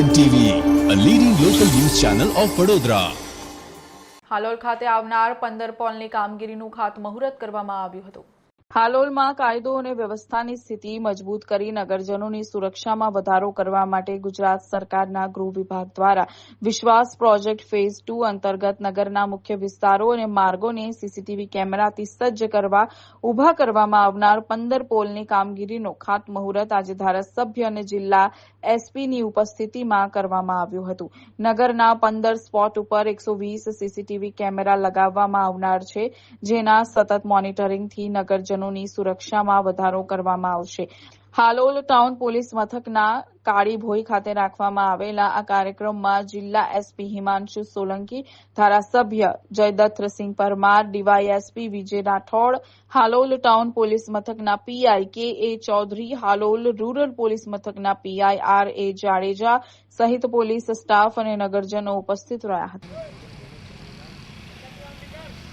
N TV a leading local news channel of Vadodara Halol ખાતે આવનાર પંદર પોલની કામગીરીનું ખાતમુહૂર્ત કરવામાં આવ્યું હતું. હાલોલમાં કાયદો અને વ્યવસ્થાની સ્થિતિ મજબૂત કરી નગરજનોની સુરક્ષામાં વધારો કરવા માટે ગુજરાત સરકારના ગૃહ વિભાગ દ્વારા વિશ્વાસ પ્રોજેક્ટ ફેઝ ટુ અંતર્ગત નગરના મુખ્ય વિસ્તારો અને માર્ગોને સીસીટીવી કેમેરાથી સજ્જ કરવા ઊભા કરવામાં આવનાર પંદર પોલની કામગીરીનો ખાતમુહૂર્ત આજે ધારાસભ્ય અને જિલ્લા એસપીની ઉપસ્થિતિમાં કરવામાં આવ્યું હતું. નગરના પંદર સ્પોટ ઉપર એકસો વીસ સીસીટીવી કેમેરા લગાવવામાં આવનાર છે, જેના સતત મોનિટરિંગથી નગરજનોની સુરક્ષામાં વધારો કરવામાં આવશે. હાલોલ ટાઉન પોલીસ મથકના કાળીભોઈ ખાતે રાખવામાં આવેલા આ કાર્યક્રમમાં જિલ્લા એસપી હિમાંશુ સોલંકી, ધારાસભ્ય Jaydattsinh Parmar, DYSP Vijay Rathod, Halol town police મથકના PI K A Chaudhary, Halol rural police મથકના પીઆઈ આર એ જાડેજા સહિત પોલીસ સ્ટાફ અને નગરજનો ઉપસ્થિત રહ્યા હતા.